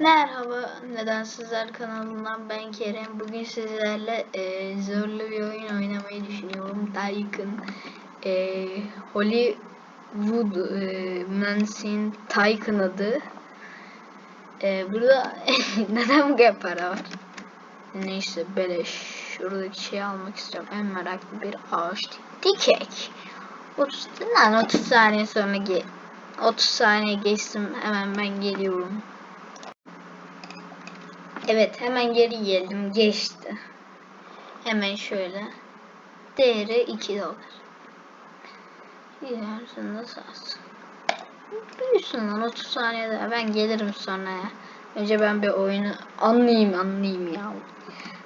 Merhaba, Neden Sizler kanalından ben Kerem. Bugün sizlerle e, zorlu bir oyun oynamayı düşünüyorum. Tycoon. E, Hollywood e, Mansion Tycoon adı. E, burada neden bu kadar para var? Neyse beleş. Şuradaki şeyi almak istiyorum. En meraklı bir ağaç dikek. 30, lan 30 saniye sonra ge 30 saniye geçtim. Hemen ben geliyorum. Evet hemen geri geldim. Geçti. Hemen şöyle. Değeri 2 dolar. Nasıl az? Büyüsün lan 30 saniyede ben gelirim sonra ya. Önce ben bir oyunu anlayayım anlayayım ya.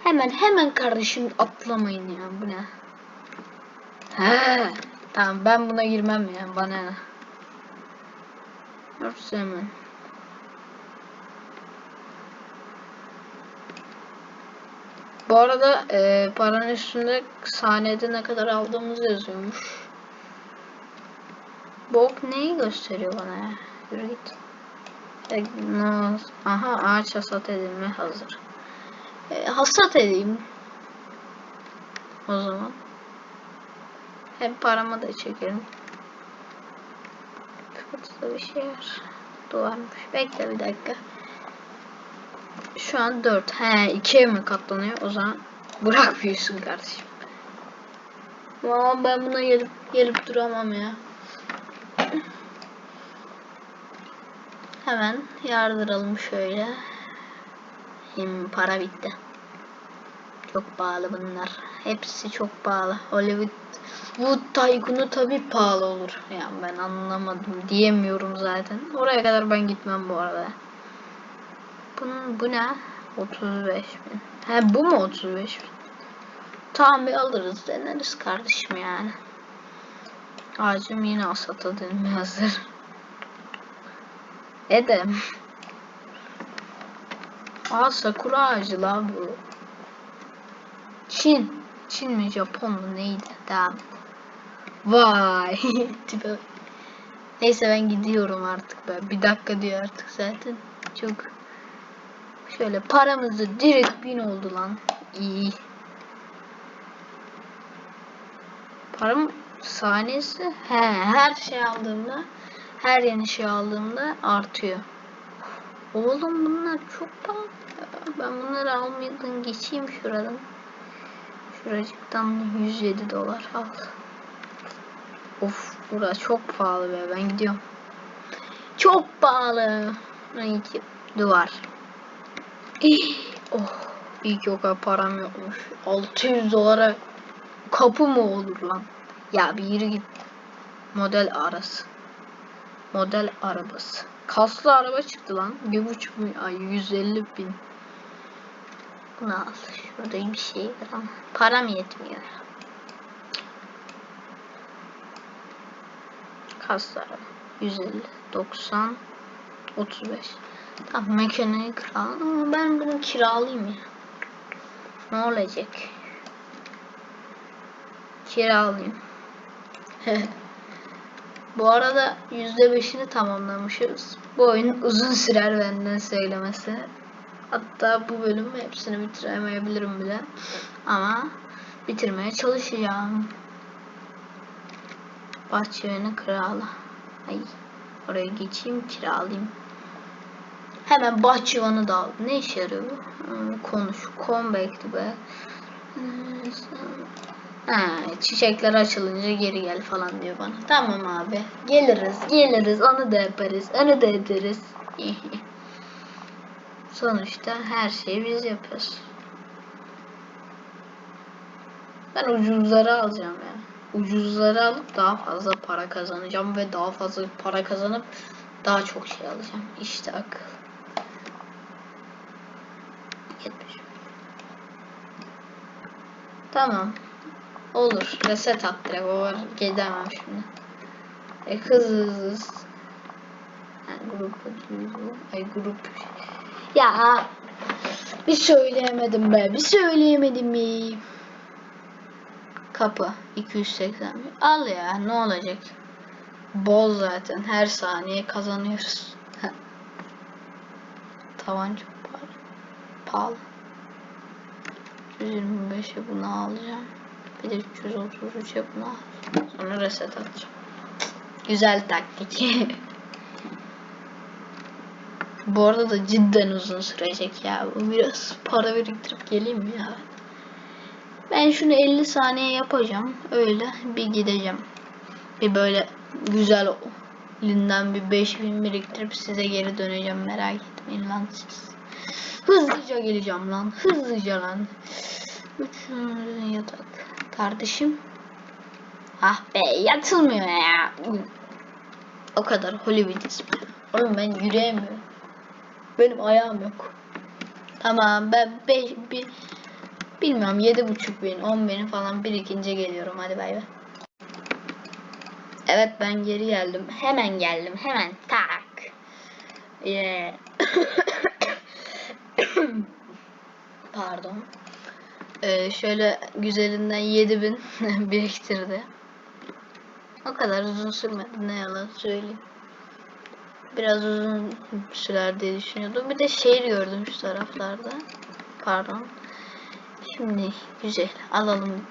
Hemen hemen kardeşim atlamayın ya bu ne? He. Tamam ben buna girmem ya bana? Yoksa hemen. Bu arada e, paranın üstünde saniyede ne kadar aldığımız yazıyormuş. Bok neyi gösteriyor bana ya? Yürü git. E. Aha ağaç hasat edilme hazır. E, hasat edeyim. O zaman. Hem paramı da çekerim. Şurada bir şey var. Duvarmış. Bekle bir dakika. Şu an 4. He 2'ye mi katlanıyor? O zaman bırak büyüsün kardeşim. Ama ben buna gelip gelip duramam ya. Hemen yardıralım şöyle. Hem para bitti. Çok pahalı bunlar. Hepsi çok pahalı. Hollywood Wood Tycoon'u tabi pahalı olur. Yani ben anlamadım diyemiyorum zaten. Oraya kadar ben gitmem bu arada. Bunun bu ne? 35 bin. He bu mu 35 bin? Tamam bir alırız deneriz kardeşim yani. Ağacım yine asat edilme hazır. Edem. Aa sakura ağacı la bu. Çin. Çin mi Japon mu neydi? Devam. Vay. Neyse ben gidiyorum artık ben. Bir dakika diyor artık zaten. Çok Şöyle paramızı direkt bin oldu lan. İyi. Param saniyesi he her şey aldığımda her yeni şey aldığımda artıyor. Oğlum bunlar çok pahalı. Ben bunları almadan geçeyim şuradan. Şuracıktan 107 dolar al. Of burası çok pahalı be ben gidiyorum. Çok pahalı. Ay, duvar. Oh, iyi ki o kadar param yokmuş. 600 dolara kapı mı olur lan? Ya bir yürü git. Model arası. Model arabası. Kaslı araba çıktı lan. Bir buçuk mi? Ay 150 bin. Bunu al. Şurada bir şey var ama param yetmiyor. Kaslı araba. 150, 90, 35. Tamam mekanayı kiralı ama ben bunu kiralayayım ya. Ne olacak? Kiralayayım. Bu arada %5'ini tamamlamışız. Bu oyun uzun sürer benden söylemesi. Hatta bu bölüm hepsini bitiremeyebilirim bile. Ama bitirmeye çalışacağım. Bahçenin kralı. Ay oraya geçeyim kiralayayım. Hemen bahçıvanı da aldım. Ne işe yarıyor bu? Konuş. Comeback be. Ha, çiçekler açılınca geri gel falan diyor bana. Tamam abi. Geliriz, geliriz. Onu da yaparız. Onu da ederiz. Sonuçta her şeyi biz yapıyoruz. Ben ucuzları alacağım ya. Ucuzları alıp daha fazla para kazanacağım ve daha fazla para kazanıp daha çok şey alacağım. İşte akıl. 70. Tamam. Olur. Reset at direkt. O var. Gidemem şimdi. E, hız hız hız. Yani grup Ay grup. Ya bir söyleyemedim be. Bir söyleyemedim mi? Kapı 280. Al ya ne olacak? Bol zaten her saniye kazanıyoruz. tavan Pahalı. 125'e bunu alacağım. Bir de 333'e bunu alacağım. Sonra reset atacağım. Güzel taktik. Bu arada da cidden uzun sürecek ya. Biraz para biriktirip geleyim ya? Ben şunu 50 saniye yapacağım. Öyle bir gideceğim. Bir böyle güzel linden bir 5000 biriktirip size geri döneceğim. Merak etmeyin lan siz. Hızlıca geleceğim lan. Hızlıca lan. Üçüncü yatak. Kardeşim. Ah be yatılmıyor ya. O kadar Hollywood ismi. Oğlum ben yürüyemiyorum. Benim ayağım yok. Tamam ben 5 bir bilmiyorum yedi buçuk bin 10 bin falan birikince geliyorum hadi bay bay. Evet ben geri geldim. Hemen geldim. Hemen tak. Yeah. Pardon. Ee, şöyle güzelinden 7000 biriktirdi. O kadar uzun sürmedi ne yalan söyleyeyim. Biraz uzun sürer diye düşünüyordum. Bir de şehir gördüm şu taraflarda. Pardon. Şimdi güzel alalım.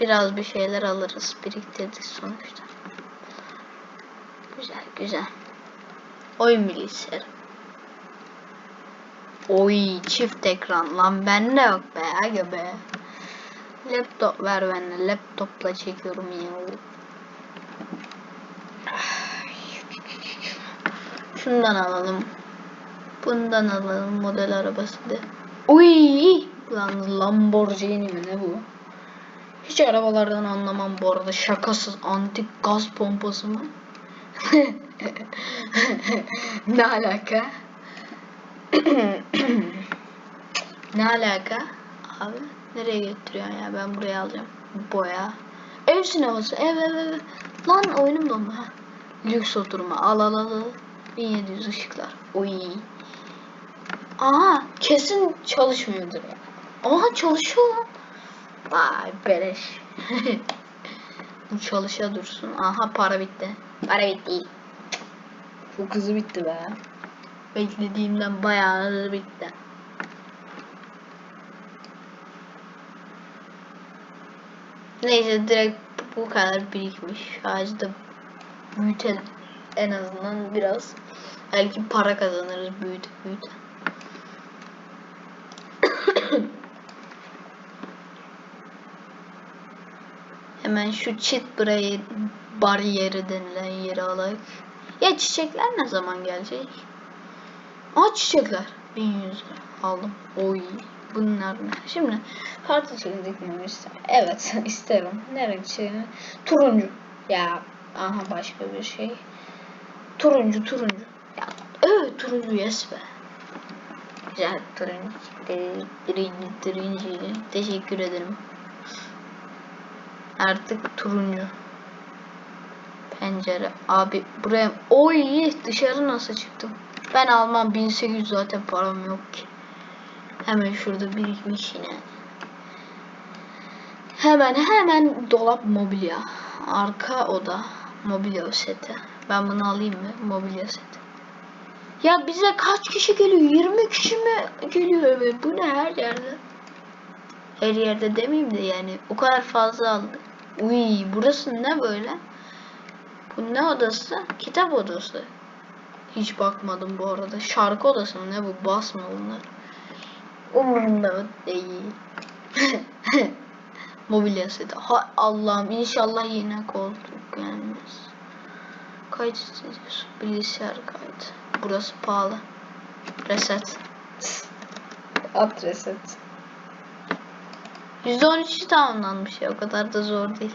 Biraz bir şeyler alırız. Biriktirdik sonuçta. Güzel güzel. Oyun bilgisayarı. Oy çift ekran lan bende yok be aga be. Laptop ver bende laptopla çekiyorum ya. Şundan alalım. Bundan alalım model arabası da. Uy! Lan Lamborghini mi ne bu? Hiç arabalardan anlamam bu arada. Şakasız antik gaz pompası mı? ne alaka? ne alaka? Abi nereye getiriyorsun ya? Ben buraya alacağım. Boya. Ev sineması. Ev ev ev. Lan oyunum dondu ha. Lüks oturma. Al al al. al. 1700 ışıklar. Oy. Aa kesin çalışmıyordur ya. Aha çalışıyor lan. Vay beleş. Bu çalışa dursun. Aha para bitti. Para bitti. Çok hızlı bitti be. Beklediğimden bayağı hızlı bitti. Neyse direkt bu kadar birikmiş. Ağacı da büyütelim. En azından biraz. Belki para kazanırız büyüt büyüt. Hemen şu çit burayı bariyeri denilen yeri alalım. Ya çiçekler ne zaman gelecek? Aa çiçekler. 1100 lira aldım. Oy. Bunlar ne? Şimdi farklı çiçek dikmemi ister. Evet isterim. Nereye çiçeğini? Turuncu. Ya aha başka bir şey. Turuncu turuncu. Ya evet turuncu yes be. Güzel turuncu. Turuncu. Teşekkür ederim. Artık turuncu. Pencere. Abi buraya oy dışarı nasıl çıktım? Ben almam 1800 zaten param yok ki. Hemen şurada birikmiş yine. Hemen hemen dolap mobilya. Arka oda mobilya seti. Ben bunu alayım mı? Mobilya seti. Ya bize kaç kişi geliyor? 20 kişi mi geliyor eve? Bu ne her yerde? Her yerde demeyeyim de yani o kadar fazla aldık. Uy burası ne böyle? Bu ne odası? Kitap odası. Hiç bakmadım bu arada. Şarkı odası mı ne bu? Bas mı bunlar? Umurumda değil. Mobilya seti. Ha Allah'ım inşallah yine koltuk gelmez. Kayıt istiyorsun. Bilgisayar kayıt. Burası pahalı. Reset. At reset. %13'ü tamamlanmış ya. O kadar da zor değil.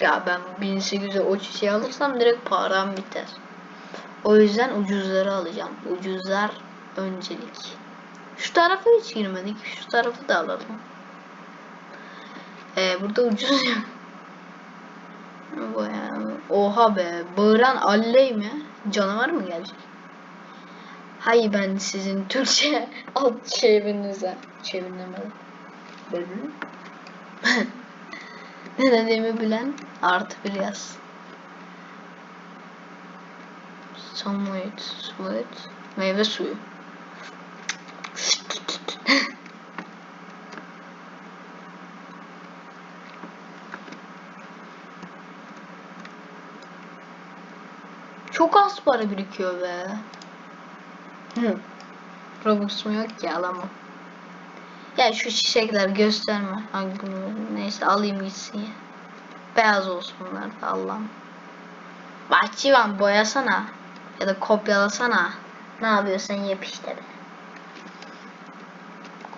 Ya ben 1800'e o çiçeği alırsam direkt param biter. O yüzden ucuzları alacağım. Ucuzlar öncelik. Şu tarafa hiç girmedik. Şu tarafı da alalım. Ee, burada ucuz ya. Oha be. Bağıran alley mi? Canavar mı gelecek? Hay ben sizin Türkçe alt çevrinize. Çevirmedim. Bölüm. ne dediğimi bilen artı bir yaz. Somewhat, somewhat. Meyve suyu. Çok az para birikiyor be. Hı. Robux'um yok ki alamam. Ya şu çiçekler gösterme. Hangi neyse alayım gitsin ya. Beyaz olsun bunlar da Allah'ım. Bahçıvan boyasana. Ya da kopyalasana. Ne yapıyorsan yap işte be.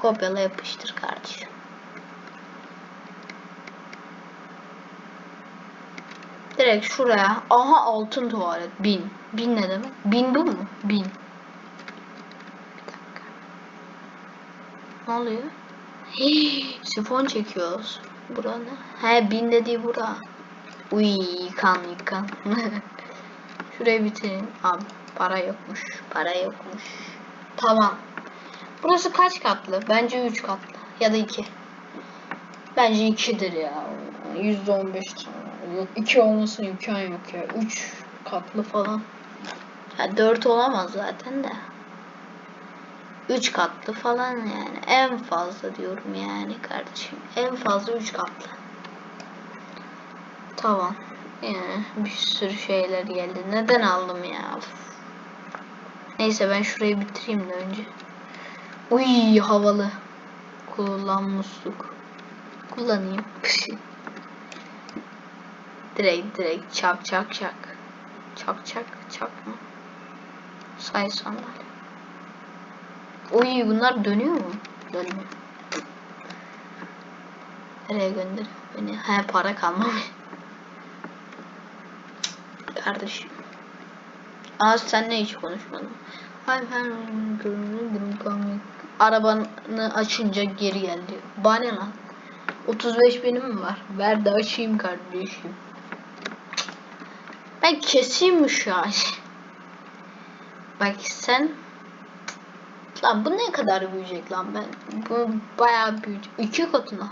Kopyala yapıştır kardeşim. Direkt şuraya. Aha altın tuvalet. Bin. Bin ne demek? Bin bu mu? Bin. Bir dakika. Ne oluyor? Hii, sifon çekiyoruz. Bura ne? He bin dediği bura. Uy yıkan yıkan. Şurayı bitireyim. Abi para yokmuş. Para yokmuş. Tamam. Burası kaç katlı? Bence 3 katlı. Ya da 2. Bence 2'dir ya. %15 yok. 2 olmasına imkan yok ya. 3 katlı falan. Ya 4 olamaz zaten de. 3 katlı falan yani. En fazla diyorum yani kardeşim. En fazla 3 katlı. Tamam. Yani bir sürü şeyler geldi. Neden aldım ya? Neyse ben şurayı bitireyim de önce. Uy havalı. Kullan. Kullanayım. direkt direkt çak çak çak. Çak çak çak mı? Say sandalye. Uy bunlar dönüyor mu? Dönmüyor. Nereye gönderiyor beni? He para kalmamış. Kardeşim. Aa senle hiç konuşmadım. Hayır ben. Arabanı açınca geri geldi. Bana lan? 35 benim mi var? Ver de açayım kardeşim. Ben keseyim şu an? Bak sen Lan bu ne kadar büyüyecek lan ben? Bu bayağı büyüyecek. İki katına.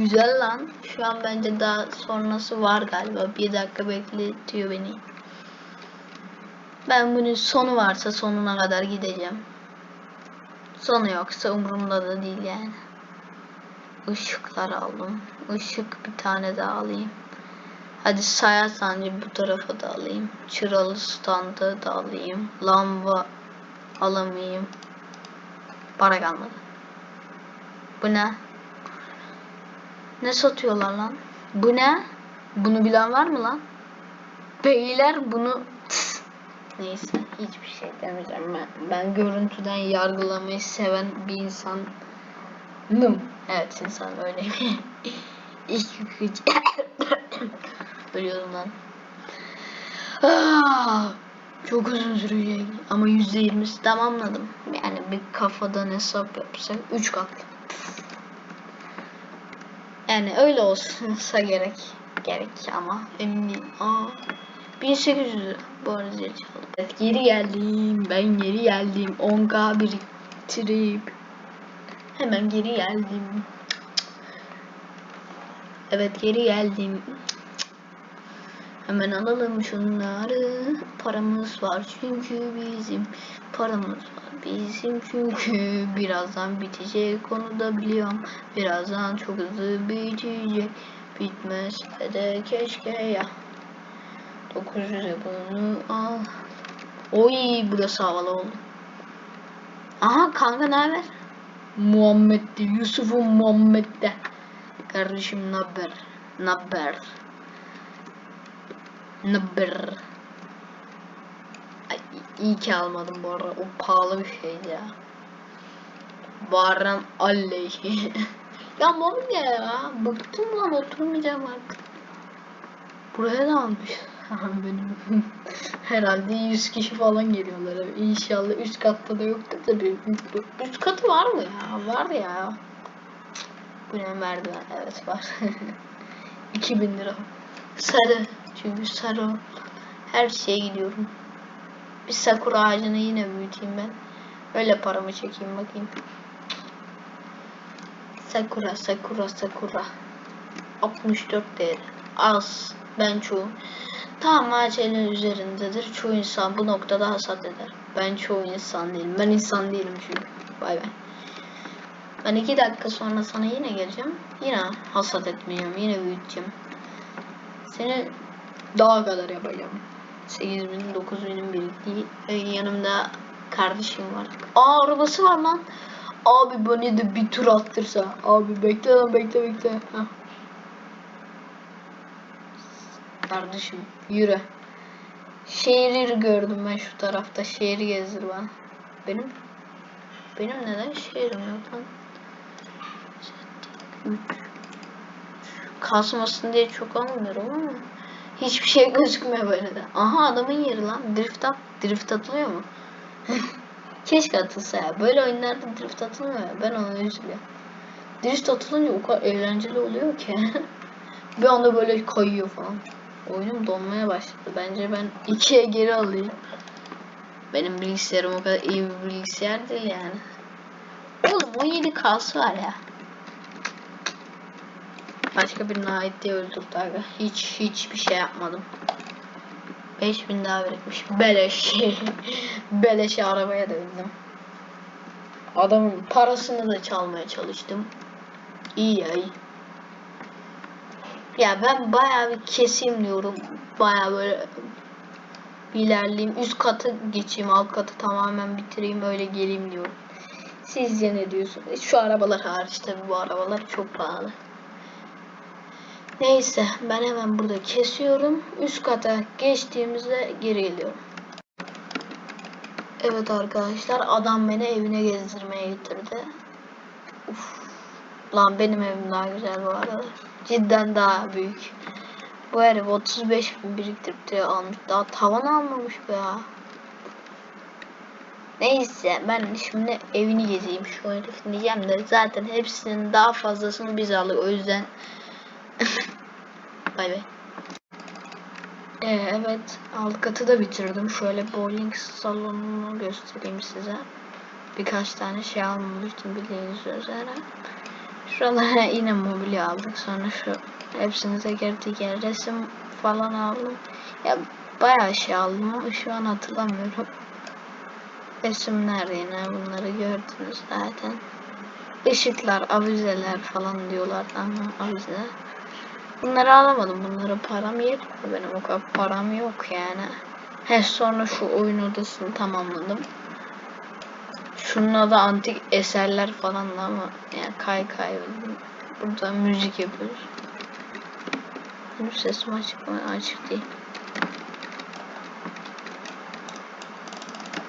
Güzel lan. Şu an bence daha sonrası var galiba. Bir dakika bekletiyor beni. Ben bunun sonu varsa sonuna kadar gideceğim. Sonu yoksa umurumda da değil yani. Işıklar aldım. Işık bir tane daha alayım. Hadi sayar sancı bu tarafa da alayım. Çıralı standı da alayım. Lamba alamayayım. Para kalmadı. Bu ne? Ne satıyorlar lan? Bu ne? Bunu bilen var mı lan? Beyler bunu Neyse hiçbir şey demeyeceğim ben. Ben görüntüden yargılamayı seven bir insanım. Evet insan öyle. İlk hiç ölüyorum lan. Ah, çok uzun sürecek ama %20'si tamamladım. Yani bir kafadan hesap yapsak 3 katlı. Yani öyle olsa gerek. Gerek ama emin. Aa, 1800 lira bu arada. Evet geri geldim. Ben geri geldim. 10k biriktirip hemen geri geldim. Evet geri geldim. Hemen alalım şunları. Paramız var çünkü bizim paramız var bizim çünkü birazdan bitecek onu da biliyorum. Birazdan çok hızlı bitecek. Bitmez de keşke ya. 900'e bunu al. Oy burası havalı oldu. Aha kanka ne haber? Muhammed'di. Yusuf'un Muhammed'de. Kardeşim naber? Naber? Naber? Ay, iyi ki almadım bu arada. O pahalı bir şeydi ya. Barram aleyhi. ya mobilya ya. Bıktım lan oturmayacağım artık. Buraya da almış. Benim herhalde 100 kişi falan geliyorlar. İnşallah üst katta da yoktur da bir üst katı var mı ya? Var ya. Bu ne merdiven? Evet var. 2000 lira. Sarı. Çünkü sarı. Her şeye gidiyorum. Bir sakura ağacını yine büyüteyim ben. Öyle paramı çekeyim bakayım. Sakura, sakura, sakura. 64 değeri. Az. Ben çoğu. Tam ağaç üzerindedir. Çoğu insan bu noktada hasat eder. Ben çoğu insan değilim. Ben insan değilim çünkü. Bay bay. Ben iki dakika sonra sana yine geleceğim. Yine hasat etmeyeceğim. Yine büyüteceğim. Seni daha kadar yapacağım. 8000 9000'in biriktiği yanımda kardeşim var. Aa arabası var lan. Abi beni de bir tur attırsa. Abi bekle lan bekle bekle. Heh. Kardeşim yürü. Şehri gördüm ben şu tarafta. Şehri gezdir bana. Benim benim neden şehrim yok lan? Kasmasın diye çok almıyorum ama hiçbir şey gözükmüyor böyle de. Aha adamın yeri lan. Drift at. Drift atılıyor mu? Keşke atılsa ya. Böyle oyunlarda drift atılmıyor ya. Ben ona üzülüyorum. Drift atılınca o kadar eğlenceli oluyor ki. bir anda böyle kayıyor falan. Oyunum donmaya başladı. Bence ben ikiye geri alayım. Benim bilgisayarım o kadar iyi bir bilgisayar değil yani. Oğlum 17 K'sı var ya. Başka birine ait diye öldürdü aga. Hiç hiçbir şey yapmadım. 5000 daha birikmiş. Beleş. Beleşe arabaya da bindim. Adamın parasını da çalmaya çalıştım. İyi ya. Ya ben bayağı bir keseyim diyorum. Bayağı böyle ilerleyeyim. Üst katı geçeyim. Alt katı tamamen bitireyim. Öyle geleyim diyorum. Sizce ne diyorsunuz? Şu arabalar hariç tabi bu arabalar çok pahalı. Neyse ben hemen burada kesiyorum. Üst kata geçtiğimizde geri geliyorum. Evet arkadaşlar adam beni evine gezdirmeye getirdi. Uf. Lan benim evim daha güzel bu arada. Cidden daha büyük. Bu herif 35 bin biriktirip de almış. Daha tavan almamış be ya. Neyse ben şimdi evini gezeyim şu herifin diyeceğim de zaten hepsinin daha fazlasını biz aldık o yüzden bay bay. Ee, evet alt katı da bitirdim. Şöyle bowling salonunu göstereyim size. Birkaç tane şey almamıştım bildiğiniz üzere. Şuralara yine mobilya aldık. Sonra şu hepsini teker teker resim falan aldım. Ya bayağı şey aldım ama şu an hatırlamıyorum. Resimler yine bunları gördünüz zaten. Işıklar, avizeler falan diyorlar ama avize. Bunları alamadım. Bunlara param yetmiyor benim. O kadar param yok yani. He sonra şu oyun odasını tamamladım. Şununla da antik eserler falan da ama yani kay kay Burada müzik yapıyoruz. Benim sesim açık mı? Açık değil.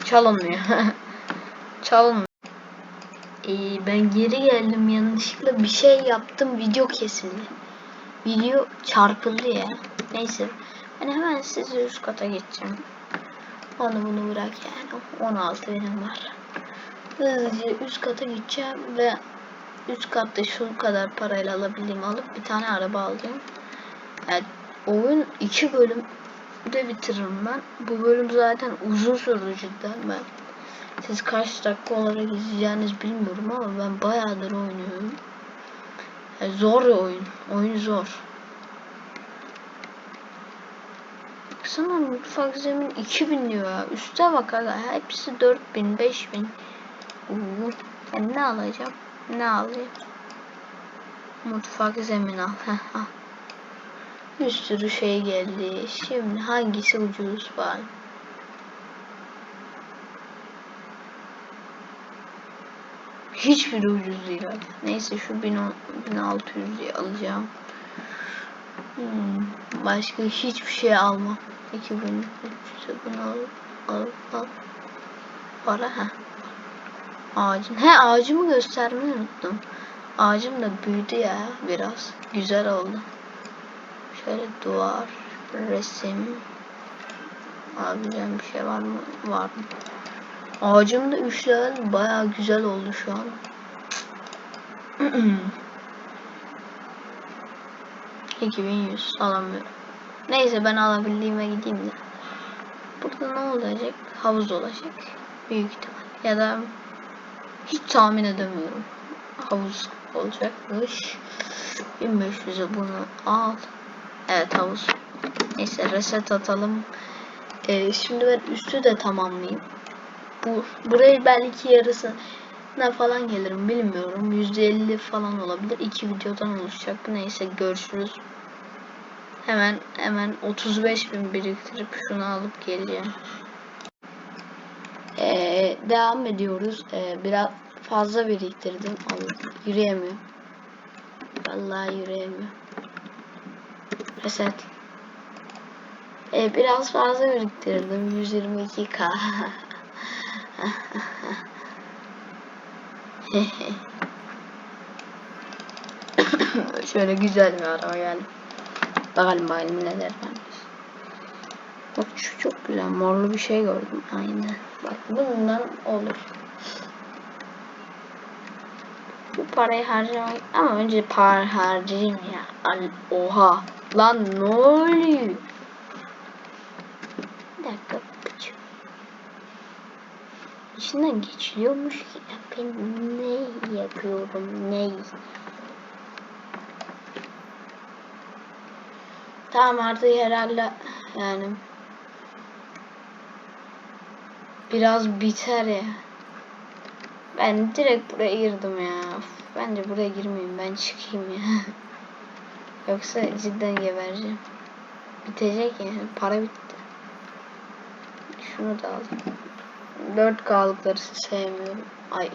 Çalınmıyor. Çalınmıyor. Ee, ben geri geldim yanlışlıkla bir şey yaptım video kesildi. Video çarpıldı ya. Neyse. Ben hemen size üst kata geçeceğim. Onu bunu bırak yani. 16 benim var. Hızlıca üst kata gideceğim ve üst katta şu kadar parayla alabildiğimi alıp bir tane araba alacağım. Yani oyun iki bölüm de bitiririm ben. Bu bölüm zaten uzun sürdü cidden ben. Siz kaç dakika olarak izleyeceğiniz bilmiyorum ama ben bayağıdır oynuyorum. Yani zor oyun. Oyun zor. Baksana mutfak zemin 2000 diyor ya. Üste bak aga. Hepsi 4000, 5000. Uuu. Ben ne alacağım? Ne alayım? Mutfak zemin al. Bir sürü şey geldi. Şimdi hangisi ucuz var? Hiçbiri ucuz değil abi. Neyse şu 1600 diye alacağım. Hmm, başka hiçbir şey almam. 2300'e bunu al, al, al. Para ha. Ağacın. He ağacımı göstermeyi unuttum. Ağacım da büyüdü ya biraz. Güzel oldu. Şöyle duvar, resim. Alabileceğim bir şey var mı? Var mı? Ağacım da 3 level baya güzel oldu şu an. ...2100 alamıyorum. Neyse ben alabildiğime gideyim de. Burada ne olacak? Havuz olacak. Büyük ihtimal. Ya da... Hiç tahmin edemiyorum. Havuz olacakmış. 1500'e bunu al. Evet havuz. Neyse reset atalım. Ee, şimdi ben üstü de tamamlayayım. Bu burayı belki yarısına falan gelirim bilmiyorum. %50 falan olabilir. İki videodan oluşacak. Neyse görüşürüz. Hemen hemen 35 bin biriktirip şunu alıp geleceğim. Ee, devam ediyoruz. Ee, biraz fazla biriktirdim. Allah, yürüyemiyor. Vallahi yürüyemiyor. Reset. Ee, biraz fazla biriktirdim. 122k. Şöyle güzel bir araba geldi. Bakalım bakalım neler varmış. Bak şu çok güzel morlu bir şey gördüm. Aynen. Bak bundan olur. Bu parayı harcamayı ama önce para harcayayım ya. Al, oha. Lan ne oluyor? Bir dakika. Pıç. İçinden geçiliyormuş ki. Ne yapıyorum? Ne? Tamam artık herhalde yani biraz biter ya. Ben direkt buraya girdim ya. Bence buraya girmeyeyim. Ben çıkayım ya. Yoksa cidden gebereceğim. Bitecek yani. Para bitti. Şunu da alayım. 4K'lıkları sevmiyorum. Ay.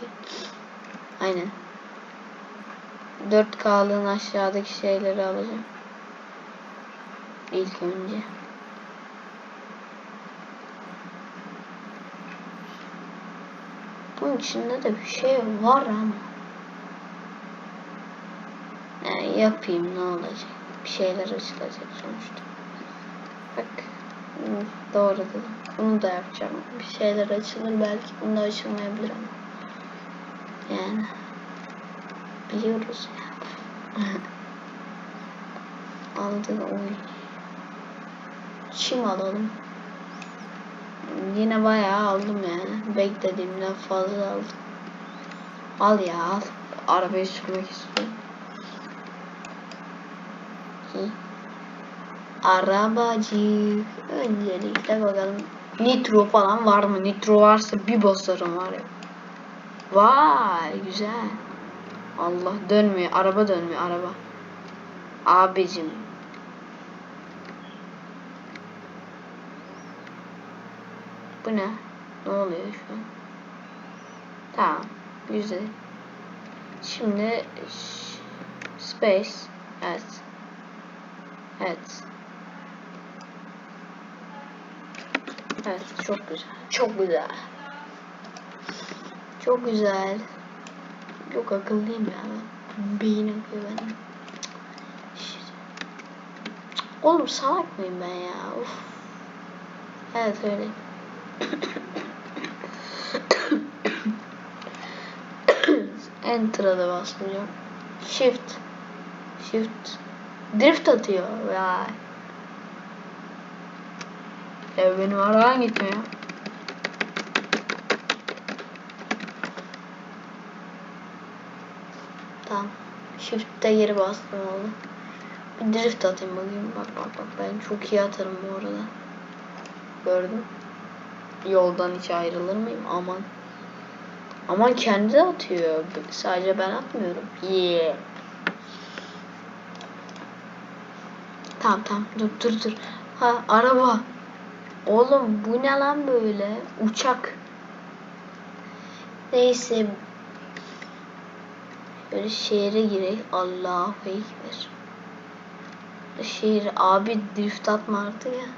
Aynen. 4K'lığın aşağıdaki şeyleri alacağım. İlk önce. Bunun içinde de bir şey var ama. Yani yapayım ne olacak? Bir şeyler açılacak sonuçta. Bak. Doğru dedim. Bunu da yapacağım. Bir şeyler açılır belki. Bunda açılmayabilir ama. Yani. Biliyoruz ya. Aldın oy. Çim alalım. Yine bayağı aldım yani. Beklediğimden fazla aldım. Al ya al. Arabayı sürmek istiyorum. Arabacı. Öncelikle bakalım. Nitro falan var mı? Nitro varsa bir basarım var ya. Vay güzel. Allah dönmüyor. Araba dönmüyor araba. Abicim. Bu ne? Ne oluyor şu an? Tamam. Güzel. Şimdi space. Evet. Evet. Evet çok güzel. Çok güzel. Çok güzel. Çok akıllıyım ya ben. Beyin akıyor benim. Oğlum salak mıyım ben ya? Uf. Evet öyle. Enter'a da basmayacağım. Shift. Shift. Drift atıyor. Vay. Ya benim araban gitmiyor. Tamam. Shift'te geri bastım oldu. Bir drift atayım bakayım. Bak bak bak ben çok iyi atarım bu arada. Gördüm. Yoldan hiç ayrılır mıyım? Aman. Aman kendi atıyor. Sadece ben atmıyorum. Yeah. Tamam tamam dur dur dur. Ha araba. Oğlum bu ne lan böyle? Uçak. Neyse. Böyle şehre girek. Allahu Ekber. Şehir abi drift atma artık ya.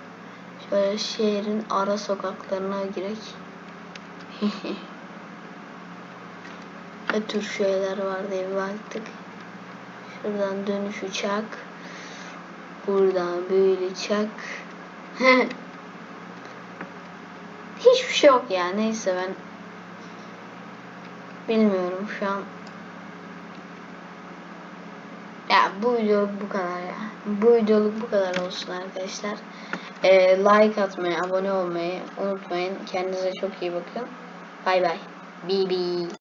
Şöyle şehrin ara sokaklarına girek. ne tür şeyler var diye baktık. Şuradan dönüş uçak. Buradan böyle çak. Hiçbir şey yok ya. Neyse ben bilmiyorum şu an. Ya bu videoluk bu kadar ya. Bu videoluk bu kadar olsun arkadaşlar. Ee, like atmayı, abone olmayı unutmayın. Kendinize çok iyi bakın. Bay bay. Bibi.